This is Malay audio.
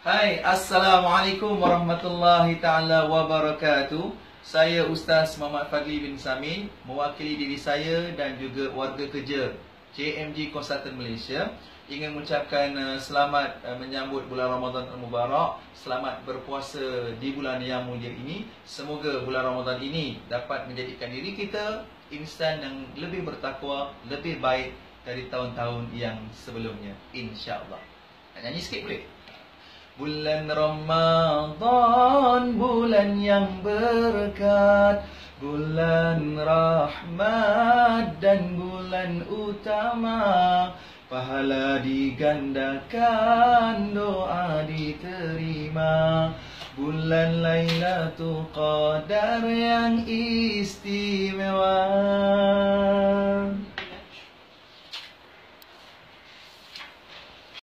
Hai, Assalamualaikum warahmatullahi taala wabarakatuh. Saya Ustaz Muhammad Fadli bin Samin, mewakili diri saya dan juga warga kerja JMG Consultant Malaysia ingin mengucapkan uh, selamat uh, menyambut bulan Ramadan Al-Mubarak, selamat berpuasa di bulan yang mulia ini. Semoga bulan Ramadan ini dapat menjadikan diri kita insan yang lebih bertakwa, lebih baik dari tahun-tahun yang sebelumnya. Insya-Allah. Nak nyanyi sikit boleh? Bulan Ramadan bulan yang berkat. Bulan rahmat dan bulan utama. Pahala digandakan doa diterima. Bulan Lailatul Qadar yang istimewa